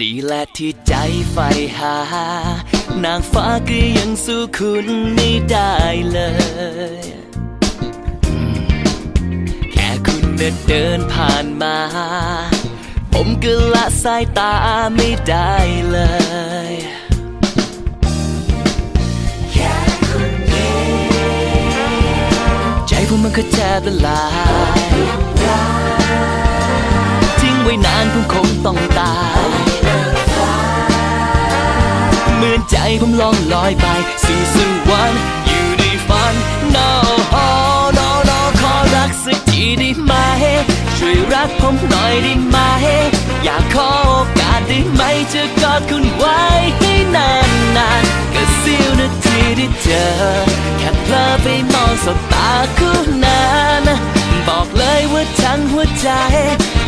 นี่แหละที่ใจใฝ่หา นางฟ้าก็ยังสู้คุณไม่ได้เลย แค่คุณเดินผ่านมา ผมก็ละสายตาไม่ได้เลย มมันก็แทบละลายทิ้งไว้นานผมคงต้องตายเหมือนใจผมลองลอยไปสู่สวรรค์อยู่ในฝัน no no no ขอรักสักทีได้ไหม ช่วยรักผมหน่อยได้ไหม อยากขอโอกาสได้ไหมจะกอดคุณไว้ให้นานๆก็เสี้ยวนาทีที่เจอ ใจ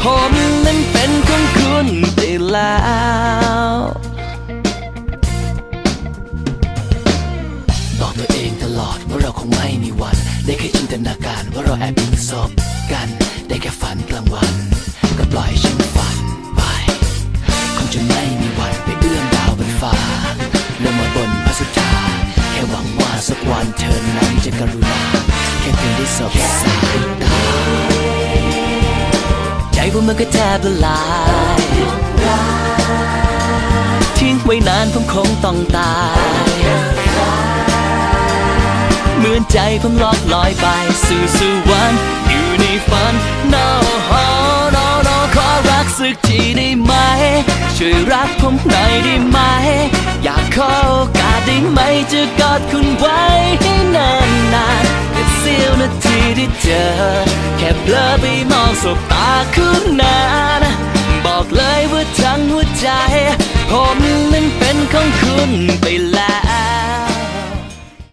ผมนั้นเป็นของคุณไปแล้วบอกตัวเองตลอดว่าเราคงไม่มีวัน ได้แค่จินตนาการว่าเราแอบอิงศพกัน ได้แค่ฝันกลางวัน ก็ปล่อยฉันฝันไป คงจะไม่มีวันไปเอื้อมดาวบนฟ้าลงมาบนพระสุธาแค่หวังว่าสักวันเธอนั้นจะกรุณาแค่เพียงได้สบสายตา ใจผมมันก็แทบละลายทิ้งไว้นานผมคงต้องตาย เหมือนใจผมลอกลอยไปสู่สวรรค์อยู่ในฝัน no no no ขอรักสักทีได้ไหม ช่วยรักผมหน่อยได้ไหม อยากขอโอกาสได้ไหมจะกอดคุณไว้ ทีที่เจอ แค่เพลอไปมองสบตาคุณนานบอกเลยว่าทั้งหัวใจ ผมนั้นเป็นของคุณไปแล้ว